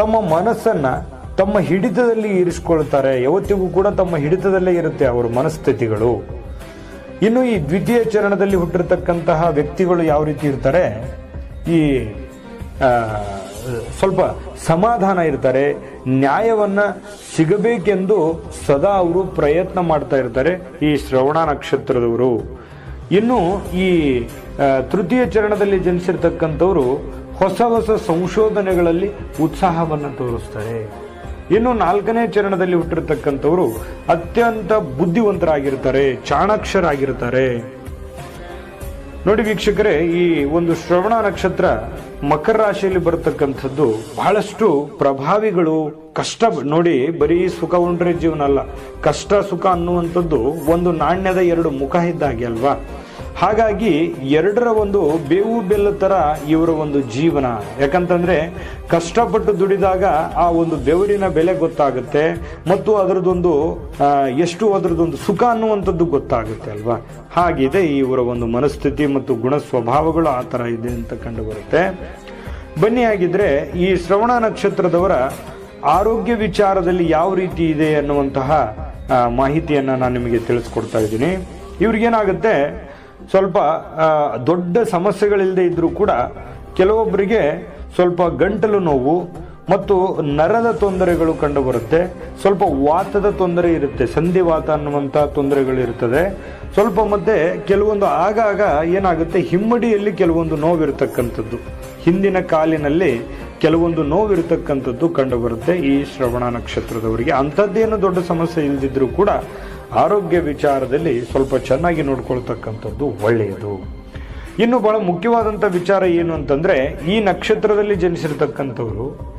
ತಮ್ಮ ಮನಸ್ಸನ್ನ ತಮ್ಮ ಹಿಡಿತದಲ್ಲಿ ಇರಿಸ್ಕೊಳ್ತಾರೆ. ಯಾವತ್ತಿಗೂ ಕೂಡ ತಮ್ಮ ಹಿಡಿತದಲ್ಲೇ ಇರುತ್ತೆ ಅವರ ಮನಸ್ಥಿತಿಗಳು. ಇನ್ನು ಈ ದ್ವಿತೀಯ ಚರಣದಲ್ಲಿ ಹುಟ್ಟಿರ್ತಕ್ಕಂತಹ ವ್ಯಕ್ತಿಗಳು ಯಾವ ರೀತಿ ಇರ್ತಾರೆ? ಈ ಸ್ವಲ್ಪ ಸಮಾಧಾನ ಇರ್ತಾರೆ. ನ್ಯಾಯವನ್ನ ಸಿಗಬೇಕೆಂದು ಸದಾ ಅವರು ಪ್ರಯತ್ನ ಮಾಡ್ತಾ ಇರ್ತಾರೆ ಈ ಶ್ರವಣ ನಕ್ಷತ್ರದವರು. ಇನ್ನು ಈ ತೃತೀಯ ಚರಣದಲ್ಲಿ ಜನಿಸಿರ್ತಕ್ಕಂಥವ್ರು ಹೊಸ ಹೊಸ ಸಂಶೋಧನೆಗಳಲ್ಲಿ ಉತ್ಸಾಹವನ್ನು ತೋರಿಸ್ತಾರೆ. ಇನ್ನು ನಾಲ್ಕನೇ ಚರಣದಲ್ಲಿ ಹುಟ್ಟಿರ್ತಕ್ಕಂಥವರು ಅತ್ಯಂತ ಬುದ್ಧಿವಂತರಾಗಿರ್ತಾರೆ, ಚಾಣಾಕ್ಷರಾಗಿರ್ತಾರೆ. ನೋಡಿ ವೀಕ್ಷಕರೇ, ಈ ಒಂದು ಶ್ರವಣ ನಕ್ಷತ್ರ ಮಕರ ರಾಶಿಯಲ್ಲಿ ಬರತಕ್ಕಂಥದ್ದು ಬಹಳಷ್ಟು ಪ್ರಭಾವಿಗಳು, ಕಷ್ಟ ನೋಡಿ, ಬರೀ ಸುಖ ಉಂಡ್ರೆ ಜೀವನ ಅಲ್ಲ. ಕಷ್ಟ, ಸುಖ ಅನ್ನುವಂಥದ್ದು ಒಂದು ನಾಣ್ಯದ ಎರಡು ಮುಖ ಇದ್ದಾಗೆ ಅಲ್ವಾ? ಹಾಗಾಗಿ ಎರಡರ ಒಂದು ಬೇವು ಬೆಲ್ಲ ತರ ಇವರ ಒಂದು ಜೀವನ. ಯಾಕಂತಂದ್ರೆ ಕಷ್ಟಪಟ್ಟು ದುಡಿದಾಗ ಆ ಒಂದು ಬೆವರಿನ ಬೆಲೆ ಗೊತ್ತಾಗುತ್ತೆ ಮತ್ತು ಅದರದೊಂದು ಎಷ್ಟು ಅದರದೊಂದು ಸುಖ ಅನ್ನುವಂಥದ್ದು ಗೊತ್ತಾಗುತ್ತೆ ಅಲ್ವಾ? ಹಾಗಿದೆ ಇವರ ಒಂದು ಮನಸ್ಥಿತಿ ಮತ್ತು ಗುಣ ಸ್ವಭಾವಗಳು ಆ ತರ ಇದೆ ಅಂತ ಕಂಡುಬರುತ್ತೆ ಬನ್ನಿ ಆಗಿದ್ರೆ ಈ ಶ್ರವಣ ನಕ್ಷತ್ರದವರ ಆರೋಗ್ಯ ವಿಚಾರದಲ್ಲಿ ಯಾವ ರೀತಿ ಇದೆ ಅನ್ನುವಂತಹ ಮಾಹಿತಿಯನ್ನ ನಾನು ನಿಮಗೆ ತಿಳಿಸ್ಕೊಡ್ತಾ ಇದ್ದೀನಿ. ಇವ್ರಿಗೇನಾಗುತ್ತೆ ಸ್ವಲ್ಪ ದೊಡ್ಡ ಸಮಸ್ಯೆಗಳಿಲ್ಲದೆ ಇದ್ದರೂ ಕೂಡ ಕೆಲವೊಬ್ಬರಿಗೆ ಸ್ವಲ್ಪ ಗಂಟಲು ನೋವು ಮತ್ತು ನರದ ತೊಂದರೆಗಳು ಕಂಡುಬರುತ್ತೆ. ಸ್ವಲ್ಪ ವಾತದ ತೊಂದರೆ ಇರುತ್ತೆ. ಸಂಧಿವಾತ ಅನ್ನುವಂಥ ತೊಂದರೆಗಳು ಇರ್ತದೆ. ಸ್ವಲ್ಪ ಮತ್ತೆ ಕೆಲವೊಂದು ಆಗಾಗ ಏನಾಗುತ್ತೆ? ಹಿಮ್ಮಡಿಯಲ್ಲಿ ಕೆಲವೊಂದು ನೋವಿರತಕ್ಕಂಥದ್ದು. ಹಿಂದಿನ ಕಾಲಿನಲ್ಲಿ ಕೆಲವೊಂದು ನೋವಿರತಕ್ಕಂಥದ್ದು ಕಂಡುಬರುತ್ತೆ ಈ ಶ್ರವಣ ನಕ್ಷತ್ರದವರಿಗೆ. ಅಂಥದ್ದೇನು ದೊಡ್ಡ ಸಮಸ್ಯೆ ಇಲ್ಲದಿದ್ದರೂ ಕೂಡ ಆರೋಗ್ಯ ವಿಚಾರದಲ್ಲಿ ಸ್ವಲ್ಪ ಚೆನ್ನಾಗಿ ನೋಡ್ಕೊಳ್ತಕ್ಕಂಥದ್ದು ಒಳ್ಳೆಯದು. ಇನ್ನು ಬಹಳ ಮುಖ್ಯವಾದಂಥ ವಿಚಾರ ಏನು ಅಂತಂದರೆ, ಈ ನಕ್ಷತ್ರದಲ್ಲಿ ಜನಿಸಿರ್ತಕ್ಕಂಥವ್ರು